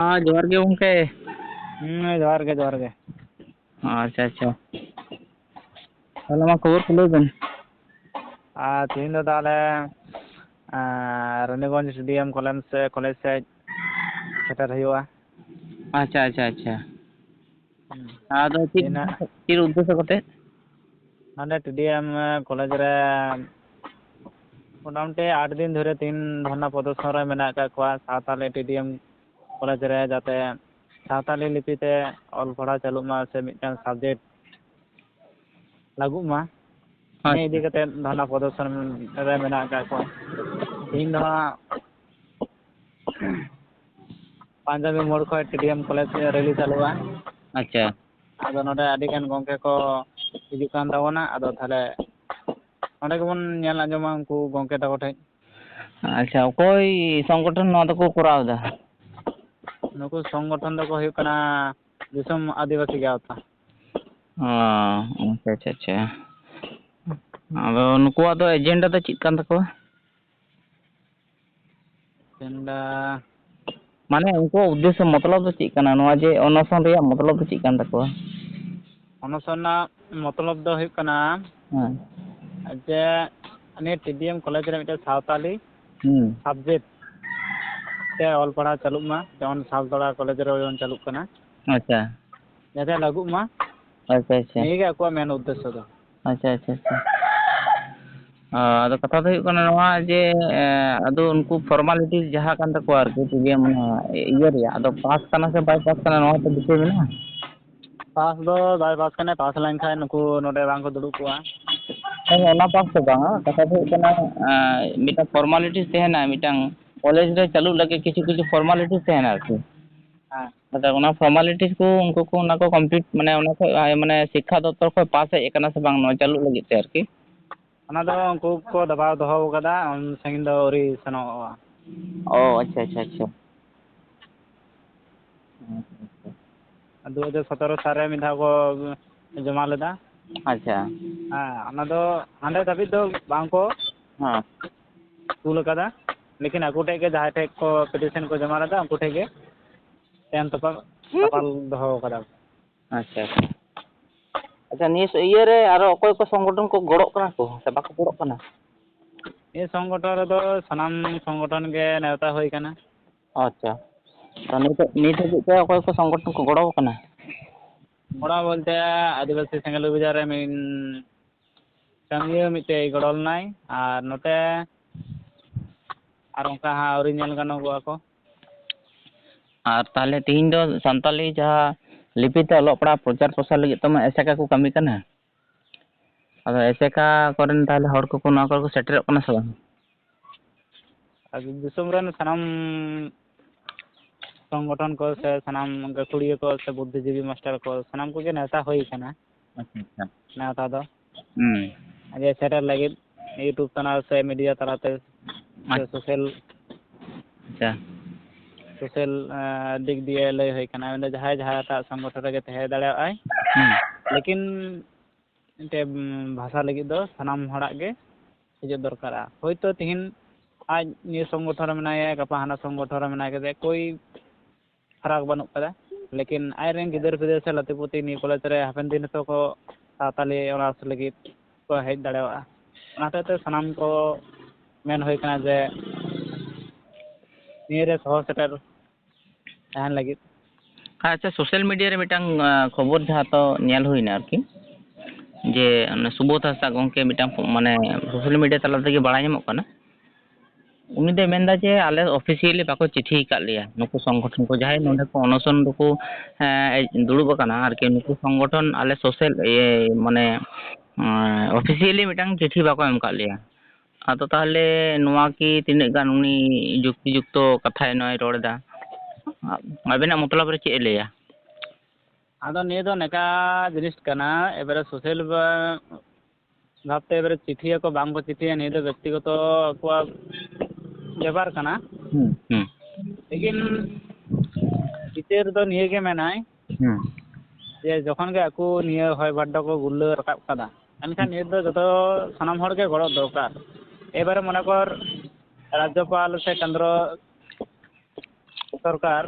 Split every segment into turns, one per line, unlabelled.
ᱦᱮᱸ ᱡᱚᱦᱟᱨ ᱜᱮ ᱜᱚᱢᱠᱮ
ᱦᱮᱸ ᱡᱚᱦᱟᱨ ᱜᱮ ᱡᱚᱦᱟᱨ ᱜᱮ
ᱟᱪᱪᱷᱟ ᱟᱪᱪᱷᱟ ᱛᱟᱦᱚᱞᱮ ᱢᱟ ᱠᱷᱚᱵᱚᱨ ᱠᱚ ᱞᱟᱹᱭ ᱵᱮᱱ
ᱟᱨ ᱛᱮᱦᱮᱧ ᱫᱚ ᱛᱟᱦᱚᱞᱮ ᱨᱟᱱᱤᱜᱚᱸᱡᱽ ᱮᱥᱴᱮᱰᱤᱭᱟᱢ ᱠᱚᱞᱮᱡᱽ ᱥᱮᱫ ᱠᱚᱞᱮᱡᱽ ᱥᱮᱫ ᱥᱮᱴᱮᱨ ᱦᱩᱭᱩᱜᱼᱟ
ᱟᱪᱪᱷᱟ ᱟᱪᱪᱷᱟ ᱟᱪᱪᱷᱟ ᱟᱫᱚ ᱪᱮᱫ
ᱛᱤᱦᱤᱧᱟᱜ
ᱪᱮᱫ ᱩᱫᱽᱫᱮᱥᱥᱚ ᱠᱟᱛᱮᱫ
ᱱᱚᱰᱮ ᱴᱤ ᱰᱤ ᱮᱢ ᱠᱚᱞᱮᱡᱽ ᱨᱮ ᱢᱳᱴᱟᱢᱩᱴᱤ ᱟᱴ ᱫᱤᱱ ᱫᱷᱚᱨᱮ ᱛᱤᱱ ᱫᱷᱚᱨᱱᱟ ᱯᱨᱚᱫᱚᱨᱥᱚᱱ ᱨᱮ ᱢᱮᱱᱟᱜ ᱟᱠᱟᱫ ᱠᱚᱣᱟ ᱥᱟᱶᱛᱟᱞᱤ ᱴᱤ ᱰᱤ ᱮᱢ ᱠᱚᱞᱮᱡᱽ ᱨᱮ ᱡᱟᱛᱮ ᱥᱟᱶᱛᱟᱞᱤ ᱞᱤᱯᱤᱛᱮ ᱚᱞ ᱯᱟᱲᱦᱟᱣ ᱪᱟᱹᱞᱩᱜ ᱢᱟ ᱥᱮ ᱢᱤᱫᱴᱟᱱ ᱥᱟᱵᱽᱡᱮᱠᱴ ᱞᱟᱹᱜᱩᱜ ᱢᱟ ᱱᱤᱭᱟᱹ ᱤᱫᱤ ᱠᱟᱛᱮᱫ ᱫᱷᱚᱨᱱᱟ ᱯᱨᱚᱫᱚᱨᱥᱚᱱ ᱨᱮ ᱢᱮᱱᱟᱜ ᱟᱠᱟᱫ ᱠᱚᱣᱟ ᱛᱮᱦᱮᱧ ᱫᱚ ᱦᱟᱸᱜ ᱯᱟᱸᱪᱟᱢᱤ ᱢᱳᱲ ᱠᱷᱚᱱ ᱴᱤ ᱰᱤ ᱮᱢ ᱠᱚᱞᱮᱡᱽ ᱨᱮᱞᱤ ᱪᱟᱹᱞᱩᱜᱼᱟ
ᱟᱪᱪᱷᱟ
ᱟᱫᱚ ᱱᱚᱰᱮ ᱟᱹᱰᱤᱜᱟᱱ ᱜᱚᱢᱠᱮ ᱠᱚ ᱦᱤᱡᱩᱜ ᱠᱟᱱ ᱛᱟᱵᱚᱱᱟ ᱟᱫᱚ ᱛᱟᱦᱚᱞᱮ ᱚᱸᱰᱮ ᱜᱮᱵᱚᱱ ᱧᱮᱞ ᱟᱸᱡᱚᱢᱟ ᱩᱱᱠᱩ ᱜᱚᱢᱠᱮ ᱛᱟᱠᱚ ᱴᱷᱮᱡ
ᱟᱪᱪᱷᱟ ᱚᱠᱚᱭ ᱥᱚᱝᱜᱚᱴᱷᱚᱱ ᱱᱚᱣᱟ ᱫᱚᱠᱚ ᱠᱚᱨᱟᱣ ᱮᱫᱟ
ᱱᱩᱠᱩ ᱥᱚᱝᱜᱚᱴᱷᱚᱱ ᱫᱚᱠᱚ ᱦᱩᱭᱩᱜ ᱠᱟᱱᱟ ᱫᱤᱥᱚᱢ ᱟᱹᱫᱤᱵᱟᱹᱥᱤ ᱜᱟᱶᱛᱟ
ᱚ ᱟᱪᱪᱷᱟ ᱟᱪᱪᱷᱟ ᱟᱪᱪᱷᱟ ᱟᱫᱚ ᱱᱩᱠᱩᱣᱟᱜ ᱫᱚ ᱮᱡᱮᱱᱰᱟ ᱫᱚ ᱪᱮᱫ ᱠᱟᱱ ᱛᱟᱠᱚᱣᱟ
ᱮᱡᱮᱱᱰᱟ
ᱢᱟᱱᱮ ᱩᱱᱠᱩᱣᱟᱜ ᱩᱫᱽᱫᱮᱥᱥᱚ ᱢᱚᱛᱞᱚᱵ ᱫᱚ ᱪᱮᱫ ᱠᱟᱱᱟ ᱱᱚᱣᱟ ᱡᱮ ᱚᱱᱚᱥᱚᱱ ᱨᱮᱭᱟᱜ ᱢᱚᱛᱞᱚᱵ ᱫᱚ ᱪᱮᱫ ᱠᱟᱱ ᱛᱟᱠᱚᱣᱟ
ᱚᱱᱚᱥᱚᱱ ᱨᱮᱱᱟᱜ ᱢᱚᱛᱞᱚᱵ ᱫᱚ ᱦᱩᱭᱩᱜ ᱠᱟᱱᱟ
ᱦᱮᱸ
ᱡᱮ ᱱᱤᱭᱟᱹ ᱴᱤ ᱰᱤ ᱮᱢ ᱠᱚᱞᱮᱡᱽ ᱨᱮ ᱢᱤᱫᱴᱮᱱ ᱥᱟᱶᱛᱟᱞᱤ
ᱦᱮᱸ
ᱥᱟᱵᱽᱡᱮᱠᱴ ᱛᱮ ᱚᱞ ᱯᱟᱲᱦᱟᱣ ᱪᱟᱹᱞᱩᱜ ᱢᱟ ᱡᱮᱢᱚᱱ ᱥᱟᱞᱛᱚᱲᱟ ᱠᱚᱞᱮᱡᱽ ᱨᱮ ᱡᱮᱢᱚᱱ ᱪᱟᱹᱞᱩᱜ ᱠᱟᱱᱟ
ᱟᱪᱪᱷᱟ
ᱡᱟᱛᱮ ᱞᱟᱹᱜᱩᱜ ᱢᱟ
ᱟᱪᱪᱷᱟ ᱟᱪᱪᱷᱟ
ᱱᱤᱭᱟᱹᱜᱮ ᱟᱠᱚᱣᱟᱜ ᱢᱮᱱ ᱩᱫᱽᱫᱮᱥᱥᱚ ᱫᱚ
ᱟᱪᱪᱷᱟ ᱟᱪᱪᱷᱟ ᱟᱪᱪᱷᱟ ᱚ ᱟᱫᱚ ᱠᱟᱛᱷᱟ ᱫᱚ ᱦᱩᱭᱩᱜ ᱠᱟᱱᱟ ᱱᱚᱣᱟ ᱡᱮ ᱟᱫᱚ ᱩᱱᱠᱩ ᱯᱷᱚᱨᱢᱟᱞᱤᱴᱤ ᱡᱟᱦᱟᱸ ᱠᱟᱱ ᱛᱟᱠᱚᱣᱟ ᱟᱨᱠᱤ ᱴᱤ ᱰᱤ ᱮᱢ ᱤᱭᱟᱹ ᱨᱮᱭᱟᱜ ᱟᱫᱚ ᱯᱟᱥ ᱠᱟᱱᱟ ᱥᱮ ᱵᱟᱭ ᱯᱟᱥ ᱠᱟᱱᱟ ᱱᱚᱣᱟ ᱛᱚ ᱵᱤᱥᱚᱭ ᱢᱮᱱᱟᱜᱼᱟ
ᱯᱟᱥ ᱫᱚ ᱵᱟᱭ ᱯᱟᱥ ᱠᱟᱱᱟ ᱯᱟᱥ ᱞᱮᱱᱠᱷᱟᱱ ᱱᱩᱠᱩ ᱱᱚᱰᱮ ᱵᱟᱝᱠᱚ ᱫᱩᱲᱩᱵ ᱠᱚᱜᱼᱟ
ᱦᱮᱸ ᱚᱱᱟ ᱯᱟᱥ ᱫᱚ ᱵᱟᱝᱟ ᱠᱟᱛᱷᱟ ᱫᱚ ᱦᱩᱭᱩᱜ ᱠᱟᱱᱟ ᱢᱤᱫᱴᱟᱝ ᱯᱷᱚᱨᱢᱟᱞᱤᱴᱤ ᱛᱟᱦᱮᱱᱟ ᱢᱤᱫᱴᱟᱝ ᱠᱚᱞᱮᱡᱽ ᱨᱮ ᱪᱟᱹᱞᱩᱜ ᱞᱟᱹᱜᱤᱫ ᱠᱤᱪᱷᱩ ᱠᱤᱪᱷᱩ ᱯᱷᱚᱨᱢᱟᱞᱤᱴᱤ ᱛᱟᱦᱮᱱᱟ ᱟᱨᱠᱤ
ᱦᱮᱸ
ᱟᱫᱚ ᱚᱱᱟ ᱯᱷᱚᱨᱢᱟᱞᱤᱴᱤ ᱠᱚ ᱩᱱᱠᱩ ᱠᱚ ᱚᱱᱟ ᱠᱚ ᱠᱚᱢᱯᱞᱤᱴ ᱢᱟᱱᱮ ᱚᱱᱟ ᱠᱷᱚᱡ ᱢᱟᱱᱮ ᱥᱤᱠᱠᱷᱟ ᱫᱚᱯᱛᱚᱨ ᱠᱷᱚᱡ ᱯᱟᱥ ᱦᱮᱡ ᱟᱠᱟᱱᱟ ᱥᱮ ᱵᱟᱝ ᱱᱚᱣᱟ ᱪᱟᱹᱞᱩᱜ ᱞᱟᱹᱜᱤᱫ ᱛᱮ ᱟᱨᱠᱤ
ᱚᱱᱟ ᱫᱚ ᱩᱱᱠᱩ ᱠᱚ ᱫᱟᱵᱟᱣ ᱫᱚᱦᱚ ᱟᱠᱟᱫᱟ ᱩᱱ ᱥᱟᱺᱜᱤᱧ ᱫᱚ ᱟᱹᱣᱨᱤ ᱥᱮᱱᱚᱜᱚᱜᱼᱟ
ᱚ ᱟᱪᱪᱷᱟ ᱟᱪᱪᱷᱟ ᱟᱪᱪᱷᱟ
ᱫᱩ ᱦᱟᱡᱟᱨ ᱥᱚᱛᱮᱨᱚ ᱥᱟᱞᱨᱮ ᱢᱤᱫ ᱫᱷᱟᱣ ᱠᱚ ᱡᱚᱢᱟ ᱞᱮᱫᱟ
ᱟᱪᱪᱷᱟ
ᱦᱮᱸ ᱚᱱᱟ ᱫᱚ ᱦᱟᱸᱰᱮ ᱫᱷᱟᱹᱵᱤᱡ ᱫᱚ ᱵᱟᱝᱠᱚ
ᱦᱮᱸ
ᱠᱩᱞ ᱟᱠᱟᱫᱟ ᱞᱮᱠᱤᱱ ᱟᱠᱚ ᱴᱷᱮᱡ ᱜᱮ ᱡᱟᱦᱟᱸᱭ ᱴᱷᱮᱡ ᱠᱚ ᱯᱤᱴᱤᱥᱮᱱ ᱠᱚ ᱡᱚᱢᱟ ᱞᱮᱫᱟ ᱩᱱᱠᱩ ᱴᱷᱮᱡ ᱜᱮ ᱛᱮᱱ ᱛᱚᱯᱟ ᱫᱟᱯᱟᱞ ᱫᱚᱦᱚ ᱟᱠᱟᱫᱟ
ᱟᱪᱪᱷᱟ ᱟᱪᱪᱷᱟ ᱟᱪᱪᱷᱟ ᱱᱤᱭᱟᱹ ᱤᱭᱟᱹᱨᱮ ᱟᱨᱚ ᱚᱠᱚᱭ ᱠᱚ ᱥᱚᱝᱜᱚᱴᱷᱚᱱ ᱠᱚ ᱜᱚᱲᱚᱜ ᱠᱟᱱᱟ ᱠᱚ ᱥᱮ ᱵᱟᱠᱚ ᱜᱚᱲᱚᱜ ᱠᱟᱱᱟ
ᱱᱤᱭᱟᱹ ᱥᱚᱝᱜᱚᱴᱷᱚᱱ ᱨᱮᱫᱚ ᱥᱟᱱᱟᱢ ᱥᱚᱝᱜᱚᱴᱷᱚᱱ ᱜᱮ ᱱᱮᱣᱛᱟ ᱦᱩᱭ ᱟᱠᱟᱱᱟ
ᱟᱪᱪᱷᱟ ᱱᱤᱛ ᱱᱤᱛ ᱦᱟᱹᱵᱤᱡ ᱛᱮ ᱚᱠᱚᱭ ᱠᱚ ᱥᱚᱝᱜᱚᱴᱷᱚᱱ ᱠᱚ ᱜᱚᱲᱚ ᱟᱠᱟᱱᱟ
ᱜᱚᱲᱚ ᱵᱚᱞᱛᱮ ᱟᱹᱫᱤᱵᱟᱹᱥᱤ ᱥᱮᱸᱜᱮᱞ ᱚᱵᱷᱤᱡᱟᱱ ᱨᱮ ᱢᱤᱫ ᱠᱟᱹᱢᱤᱭᱟᱹ ᱢᱤᱫᱴᱮᱡ ᱜᱚᱲᱚ ᱞᱮᱱᱟᱭ ᱟᱨ ᱱᱚᱛᱮ ᱟᱨ ᱚᱱᱠᱟ ᱦᱟᱸᱜ ᱟᱹᱣᱨᱤ ᱧᱮᱞ ᱜᱟᱱᱚᱜᱚᱜᱼᱟ ᱠᱚ
ᱟᱨ ᱛᱟᱦᱚᱞᱮ ᱛᱮᱦᱮᱧ ᱫᱚ ᱥᱟᱱᱛᱟᱞᱤ ᱡᱟᱦᱟᱸ ᱞᱤᱯᱤᱛᱮ ᱚᱞᱚᱜ ᱯᱟᱲᱦᱟᱜ ᱯᱨᱚᱪᱟᱨ ᱯᱨᱚᱥᱟᱨ ᱞᱟᱹᱜᱤᱫ ᱛᱮᱢᱟ ᱮᱥᱮᱠᱟ ᱠᱚ ᱠᱟᱹᱢᱤ ᱠᱟᱱᱟ ᱟᱫᱚ ᱮᱥᱮᱠᱟ ᱠᱚᱨᱮᱱ ᱛᱟᱦᱚᱞᱮ ᱦᱚᱲ ᱠᱚᱠᱚ ᱱᱚᱣᱟ ᱠᱚᱨᱮ ᱠᱚ ᱥᱮᱴᱮᱨᱚᱜ ᱠᱟᱱᱟ ᱥᱮ ᱵᱟᱝ
ᱟᱨ ᱫᱤᱥᱚᱢ ᱨᱮᱱ ᱥᱟᱱᱟᱢ ᱥᱚᱝᱜᱚᱴᱷᱚᱱ ᱠᱚ ᱥᱮ ᱥᱟᱱᱟᱢ ᱜᱟᱹᱠᱷᱩᱲᱤᱭᱟᱹ ᱠᱚ ᱥᱮ ᱵᱩᱫᱽᱫᱷᱤ ᱡᱤᱵᱤ ᱢᱟᱥᱴᱟᱨ ᱠᱚ ᱥᱟᱱᱟᱢ ᱠᱚᱜᱮ ᱱᱮᱣᱛᱟ ᱦᱩᱭ ᱟᱠᱟᱱᱟ
ᱟᱪᱪᱷᱟ ᱟᱪᱪᱷᱟ
ᱱᱮᱣᱛᱟ ᱫᱚ
ᱦᱩᱸ
ᱡᱮ ᱥᱮᱴᱮᱨ ᱞᱟᱹᱜᱤᱫ ᱤᱭᱩᱴᱩᱵᱽ ᱪᱮᱱᱮᱞ ᱥᱮ ᱢᱤᱰᱤᱭᱟ ᱛᱟᱞᱟᱛᱮ ᱥᱮ ᱥᱳᱥᱟᱞ
ᱟᱪᱪᱷᱟ
ᱥᱳᱥᱟᱞ ᱫᱤᱠ ᱫᱤᱭᱮ ᱞᱟᱹᱭ ᱦᱩᱭ ᱠᱟᱱᱟ ᱚᱸᱰᱮ ᱡᱟᱦᱟᱸᱭ ᱡᱟᱦᱟᱸᱴᱟᱜ ᱥᱚᱝᱜᱚᱴᱷᱚᱱ ᱨᱮᱜᱮ ᱛᱟᱦᱮᱸ ᱫᱟᱲᱮᱭᱟᱜᱼᱟᱭ ᱞᱮᱠᱤᱱ ᱢᱤᱫᱴᱮᱡ ᱵᱷᱟᱥᱟ ᱞᱟᱹᱜᱤᱫ ᱫᱚ ᱥᱟᱱᱟᱢ ᱦᱚᱲᱟᱜ ᱜᱮ ᱦᱤᱡᱩᱜ ᱫᱚᱨᱠᱟᱨᱟ ᱦᱳᱭᱛᱳ ᱛᱤᱦᱤᱧ ᱟᱡ ᱱᱤᱭᱟᱹ ᱥᱚᱝᱜᱚᱴᱷᱚᱱ ᱨᱮ ᱢᱮᱱᱟᱭᱟ ᱜᱟᱯᱟ ᱦᱟᱱᱟ ᱥᱚᱝᱜᱚᱴᱷᱚᱱ ᱨᱮ ᱢᱮᱱᱟᱭ ᱠᱟᱫᱮ ᱠᱳᱭ ᱯᱷᱟᱨᱟᱠ ᱵᱟᱹᱱᱩᱜ ᱠᱟᱫᱟ लेकिन आयरन गिदर पिदर से लतिपुति नी कॉलेज रे हफेन दिन तो को साताली ऑनर्स लगी को हेड दड़ेवा नाते ते सनाम को ᱢᱮᱱ ᱦᱩᱭ ᱠᱟᱱᱟ ᱡᱮ ᱱᱤᱭᱟᱹᱨᱮ ᱥᱚᱦᱚᱨ ᱥᱮᱴᱮᱨ ᱛᱟᱦᱮᱱ ᱞᱟᱹᱜᱤᱫ
ᱟᱪᱪᱷᱟ ᱥᱳᱥᱟᱞ ᱢᱤᱰᱤᱭᱟ ᱨᱮ ᱢᱤᱫᱴᱟᱝ ᱠᱷᱚᱵᱚᱨ ᱡᱟᱦᱟᱸ ᱛᱚ ᱧᱮᱞ ᱦᱩᱭᱱᱟ ᱟᱨᱠᱤ ᱡᱮ ᱥᱩᱵᱳᱫ ᱦᱟᱸᱥᱫᱟ ᱜᱚᱢᱠᱮ ᱢᱤᱫᱴᱟᱝ ᱢᱟᱱᱮ ᱥᱳᱥᱟᱞ ᱢᱤᱰᱤᱭᱟ ᱛᱟᱞᱟ ᱛᱮᱜᱮ ᱵᱟᱲᱟᱭ ᱧᱟᱢᱚᱜ ᱠᱟᱱᱟ ᱩᱱᱤ ᱫᱚᱭ ᱢᱮᱱᱫᱟ ᱡᱮ ᱟᱞᱮ ᱚᱯᱷᱤᱥᱤᱭᱟᱞᱤ ᱵᱟᱠᱚ ᱪᱤᱴᱷᱤ ᱟᱠᱟᱫ ᱞᱮᱭᱟ ᱱᱩᱠᱩ ᱥᱚᱝᱜᱚᱴᱷᱚᱱ ᱠᱚ ᱡᱟᱦᱟᱸᱭ ᱱᱚᱰᱮ ᱠᱚ ᱚᱱᱚᱥᱚᱱ ᱫᱚᱠᱚ ᱦᱮᱸ ᱫᱩᱲᱩᱵ ᱟᱠᱟᱱᱟ ᱟᱨᱠᱤ ᱱᱩᱠᱩ ᱥᱚᱝᱜᱚᱴᱷᱚᱱ ᱟᱞᱮ ᱥᱳᱥᱟᱞ ᱤᱭᱟᱹ ᱢᱟᱱᱮ ᱚᱯᱷᱤᱥᱤᱭᱟᱞᱤ ᱢᱤᱫᱴᱟᱝ ᱪᱤᱴᱷᱤ ᱵᱟᱠᱚ ᱮᱢ ᱟᱠᱟᱫ ᱞᱮᱭᱟ ᱟᱫᱚ ᱛᱟᱦᱚᱞᱮ ᱱᱚᱣᱟ ᱠᱤ ᱛᱤᱱᱟᱹᱜ ᱜᱟᱱ ᱩᱱᱤ ᱡᱩᱠᱛᱤ ᱡᱩᱠᱛᱚ ᱠᱟᱛᱷᱟᱭ ᱱᱚᱜᱼᱚᱭ ᱨᱚᱲᱮᱫᱟ ᱟᱵᱮᱱᱟᱜ ᱢᱚᱛᱞᱚᱵ ᱨᱮ ᱪᱮᱫ ᱮ ᱞᱟᱹᱭᱟ
ᱟᱫᱚ ᱱᱤᱭᱟᱹ ᱫᱚ ᱱᱚᱝᱠᱟ ᱡᱤᱱᱤᱥ ᱠᱟᱱᱟ ᱮᱵᱟᱨᱮ ᱥᱳᱥᱟᱞ ᱵᱷᱟᱵᱛᱮ ᱮᱵᱟᱨᱮ ᱪᱤᱴᱷᱤᱭᱟᱠᱚ ᱵᱟᱝᱠᱚ ᱪᱤᱴᱷᱤᱭᱟ ᱱᱤᱭᱟᱹ ᱫᱚ ᱵᱮᱠᱛᱤᱜᱚᱛᱚ ᱟᱠᱚᱣᱟᱜ ᱵᱮᱯᱟᱨ ᱠᱟᱱᱟ ᱞᱮᱠᱤᱱ ᱪᱤᱛᱟᱹᱨ ᱫᱚ ᱱᱤᱭᱟᱹ ᱜᱮ
ᱢᱮᱱᱟᱭ
ᱡᱮ ᱡᱚᱠᱷᱚᱱ ᱜᱮ ᱟᱠᱚ ᱱᱤᱭᱟᱹ ᱦᱚᱭ ᱵᱷᱟᱨᱰᱚ ᱠᱚ ᱜᱩᱨᱞᱟᱹ ᱨᱟᱠᱟᱵ ᱠᱟᱫᱟ ᱮᱱᱠᱷᱟᱱ ᱱᱤᱭᱟᱹ ᱫᱚ ᱡᱚᱛᱚ ᱥᱟᱱᱟᱢ ᱦᱚᱲ ᱜᱮ ᱜᱚᱲᱚ ᱫᱚᱨᱠᱟᱨ এবারে মনে কর রাজ্যপাল
সে
কেন্দ্র সরকার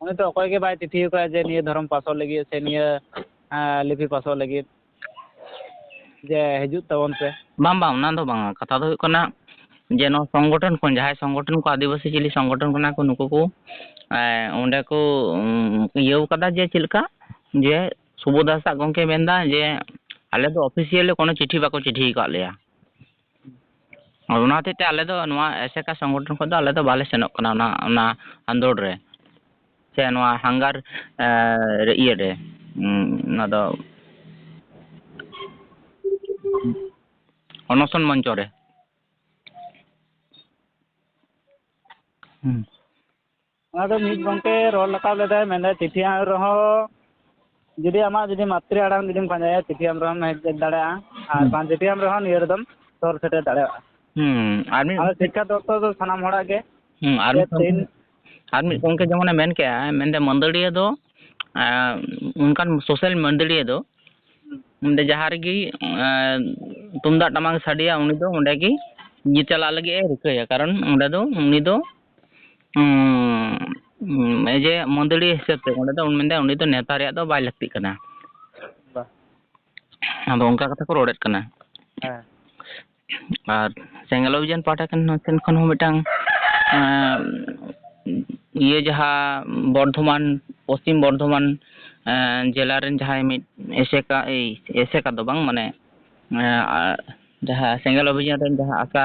উনি তো অকয়কে বাই তিথি কয় যে নিয়ে ধর্ম পাসর লাগি সে নিয়ে লিপি পাসর লাগি যে হিজুক তাবন
পে বাম বাম না তো বাং কথা তো হইক না যে ন সংগঠন কোন যাই সংগঠন কো আদিবাসী চিলি সংগঠন কোনা কো নুকু কো ওন্ডা কো ইয়ো কাদা যে চিলকা যে সুবোধ হাসা গমকে মেনদা যে ᱟᱞᱮ ᱫᱚ ᱚᱯᱷᱤᱥᱤᱭᱟᱞᱤ কোনো চিঠি ᱵᱟᱠᱚ চিঠি ᱟᱠᱟᱫ ᱞᱮᱭᱟ ᱟᱨ ᱚᱱᱟ ᱦᱚᱛᱮᱡ ᱛᱮ ᱟᱞᱮ ᱫᱚ ᱱᱚᱣᱟ ᱮᱥᱮᱠᱟ ᱥᱚᱝᱜᱚᱴᱷᱚᱱ ᱠᱷᱚᱱ ᱫᱚ ᱟᱞᱮ ᱫᱚ ᱵᱟᱞᱮ ᱥᱮᱱᱚᱜ ᱠᱟᱱᱟ ᱚᱱᱟ ᱚᱱᱟ ᱟᱸᱫᱳᱲ ᱨᱮ ᱥᱮ ᱱᱚᱣᱟ ᱦᱟᱝᱜᱟᱨ ᱤᱭᱟᱹ ᱨᱮ ᱚᱱᱟ ᱫᱚ অনশন মঞ্চ রে হুম
ᱚᱱᱟ ᱫᱚ ᱢᱤᱫ ᱜᱚᱢᱠᱮ ᱨᱚᱲ ᱨᱟᱠᱟᱵ ᱞᱮᱫᱟᱭ ᱢᱮᱱᱫᱟᱭ ᱪᱤᱴᱷᱤ ᱮᱢ ᱨᱮᱦᱚᱸ ᱡᱩᱫᱤ ᱟᱢᱟᱜ ᱡᱩᱫᱤ ᱢᱟᱛᱨᱤ ᱟᱲᱟᱝ ᱡᱩᱫᱤᱢ ᱯᱟᱸᱡᱟᱭᱟ ᱪᱤᱴᱷᱤ ᱮᱢ ᱨᱮᱦᱚᱸᱢ ᱦᱮᱡ ᱫᱟᱲᱮᱭᱟᱜᱼᱟ ᱟᱨ ᱵᱟᱝ ᱪᱤᱴᱷᱤ ᱮᱢ ᱨᱮᱦᱚᱸ ᱱᱤᱭᱟᱹ ᱨᱮᱫᱚᱢ ᱥᱚᱨ ᱥᱮᱴᱮᱨ ᱫᱟᱲᱮᱭᱟᱜᱼᱟ
ᱦᱩᱸ ᱟᱨ ᱢᱤᱫ
ᱟᱨ ᱥᱤᱠᱠᱷᱟ ᱫᱚᱯᱛᱚᱨ ᱫᱚ ᱥᱟᱱᱟᱢ ᱦᱚᱲᱟᱜ ᱜᱮ
ᱦᱩᱸ ᱟᱨ ᱢᱤᱫ
ᱛᱤᱱ
ᱟᱨ ᱢᱤᱫ ᱜᱚᱢᱠᱮ ᱡᱮᱢᱚᱱᱮ ᱢᱮᱱ ᱠᱮᱜᱼᱟ ᱢᱮᱱᱫᱟ ᱢᱟᱹᱫᱟᱹᱲᱤᱭᱟᱹ ᱫᱚ ᱚᱱᱠᱟᱱ ᱥᱳᱥᱟᱞ ᱢᱟᱹᱫᱟᱹᱲᱤᱭᱟᱹ ᱫᱚ ᱚᱸᱰᱮ ᱡᱟᱦᱟᱸ ᱨᱮᱜᱮ ᱛᱩᱢᱫᱟᱜ ᱴᱟᱢᱟᱠ ᱥᱟᱰᱮᱭᱟ ᱩᱱᱤ ᱫᱚ ᱚᱸᱰᱮ ᱜᱮ ᱧᱤᱨ ᱪᱟᱞᱟᱜ ᱞᱟᱹᱜᱤᱫ ᱮ ᱨᱤᱠᱟᱹᱭᱟ ᱠᱟᱨᱚᱱ ᱚᱸᱰᱮ ᱫᱚ ᱩᱱᱤ ᱫᱚ ᱡᱮ ᱢᱟᱹᱫᱟᱹᱲᱤᱭᱟᱹ ᱦᱤᱥᱟᱹᱵ ᱛᱮ ᱚᱸᱰᱮ ᱫᱚ ᱢᱮᱱᱫᱟ ᱩᱱᱤ ᱫᱚ ᱱᱮᱛᱟ ᱨᱮᱭᱟᱜ ᱫᱚ ᱵᱟᱭ ᱞᱟᱹᱠᱛᱤᱜ ᱠᱟᱱᱟ
ᱵᱟ
ᱟᱫᱚ ᱚᱱᱠᱟ ᱠᱟᱛᱷᱟ ᱠᱚ ᱨᱚᱲᱮᱫ ᱠᱟᱱᱟ
ᱦᱮᱸ
ᱟᱨ ᱥᱮᱸᱜᱮᱞ ᱚᱵᱷᱤᱡᱟᱱ ᱯᱟᱦᱴᱟ ᱥᱮᱱ ᱠᱷᱚᱱ ᱦᱚᱸ ᱢᱤᱫᱴᱟᱝ ᱤᱭᱟᱹ ᱡᱟᱦᱟᱸ ᱵᱚᱨᱫᱷᱚᱢᱟᱱ ᱯᱚᱥᱪᱤᱢ ᱵᱚᱨᱫᱷᱚᱢᱟᱱ ᱡᱮᱞᱟ ᱨᱮᱱ ᱡᱟᱦᱟᱸᱭ ᱢᱤᱫ ᱮᱥᱮᱠᱟ ᱮᱭ ᱮᱥᱮᱠᱟ ᱫᱚ ᱵᱟᱝ ᱢᱟᱱᱮ ᱡᱟᱦᱟᱸ ᱥᱮᱸᱜᱮᱞ ᱚᱵᱷᱤᱡᱟᱱ ᱨᱮᱱ ᱡᱟᱦᱟᱸ ᱟᱥᱟ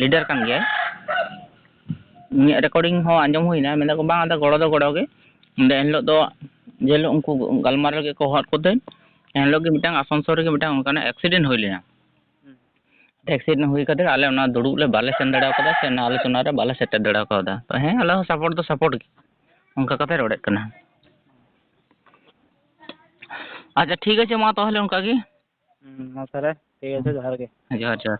ᱞᱤᱰᱟᱨ ᱠᱟᱱ ᱜᱮᱭᱟᱭ ᱩᱱᱤᱭᱟᱜ ᱨᱮᱠᱚᱨᱰᱤᱝ ᱦᱚᱸ ᱟᱸᱡᱚᱢ ᱦᱩᱭᱱᱟ ᱢᱮᱱᱫᱟ ᱠᱚ ᱵᱟᱝ ᱟᱫᱚ ᱜᱚᱲᱚ ᱫᱚ ᱜᱚᱲᱚ ᱜᱮ ᱚᱸᱰᱮ ᱮᱱᱦᱤᱞᱳᱜ ᱫᱚ ᱡᱮ ᱦᱤᱞᱳᱜ ᱩᱱᱠᱩ ᱜᱟᱞᱢᱟᱨᱟᱣ ᱞᱟᱹᱜᱤᱫ ᱠᱚ ᱦᱚᱦᱚᱣᱟᱫ ᱠᱚᱛᱮ ᱮᱱᱦᱤᱞᱳᱜ ᱜᱮ ᱢᱤᱫᱴᱟᱝ ᱟᱥᱟᱱᱥᱳᱞ ᱨᱮᱜᱮ ᱢᱤᱫᱴᱟᱝ ᱚᱱᱠᱟᱱᱟᱜ ᱮᱠᱥᱤᱰᱮᱱᱴ ᱦᱩᱭ ᱞᱮᱱᱟ ᱮᱠᱥᱤᱰᱮᱱᱴ ᱦᱩᱭ ᱠᱟᱛᱮ ᱟᱞᱮ ᱚᱱᱟ ᱫᱩᱲᱩᱵ ᱞᱮ ᱵᱟᱞᱮ ᱥᱮᱱ ᱫᱟᱲᱮ ᱠᱟᱣᱫᱟ ᱥᱮ ᱚᱱᱟ ᱟᱞᱳᱪᱚᱱᱟ ᱨᱮ ᱵᱟᱞᱮ ᱥᱮᱴᱮᱨ ᱫᱟᱲᱮ ᱠᱟᱣᱫᱟ ᱛᱚ ᱦᱮᱸ ᱟᱞᱮ ᱦᱚᱸ ᱥᱟᱯᱳᱨᱴ ᱫᱚ ᱥᱟᱯᱳᱨᱴ ᱜᱮ ᱚᱱᱠᱟ ᱠᱟᱛᱮ ᱨᱚᱲᱮᱫ ᱠᱟᱱᱟ ᱟᱪᱪᱷᱟ ᱴᱷᱤᱠ ᱟᱪᱷᱮ ᱢᱟ ᱛᱟᱦᱚᱞᱮ ᱚᱱᱠᱟ ᱜᱮ
ᱢᱟ ᱛᱟᱦᱚᱞᱮ ᱴᱷᱤᱠ ᱟᱪᱷᱮ ᱡᱚᱦᱟᱨ ᱜᱮ
ᱡᱚᱦᱟᱨ ᱡᱚᱦᱟᱨ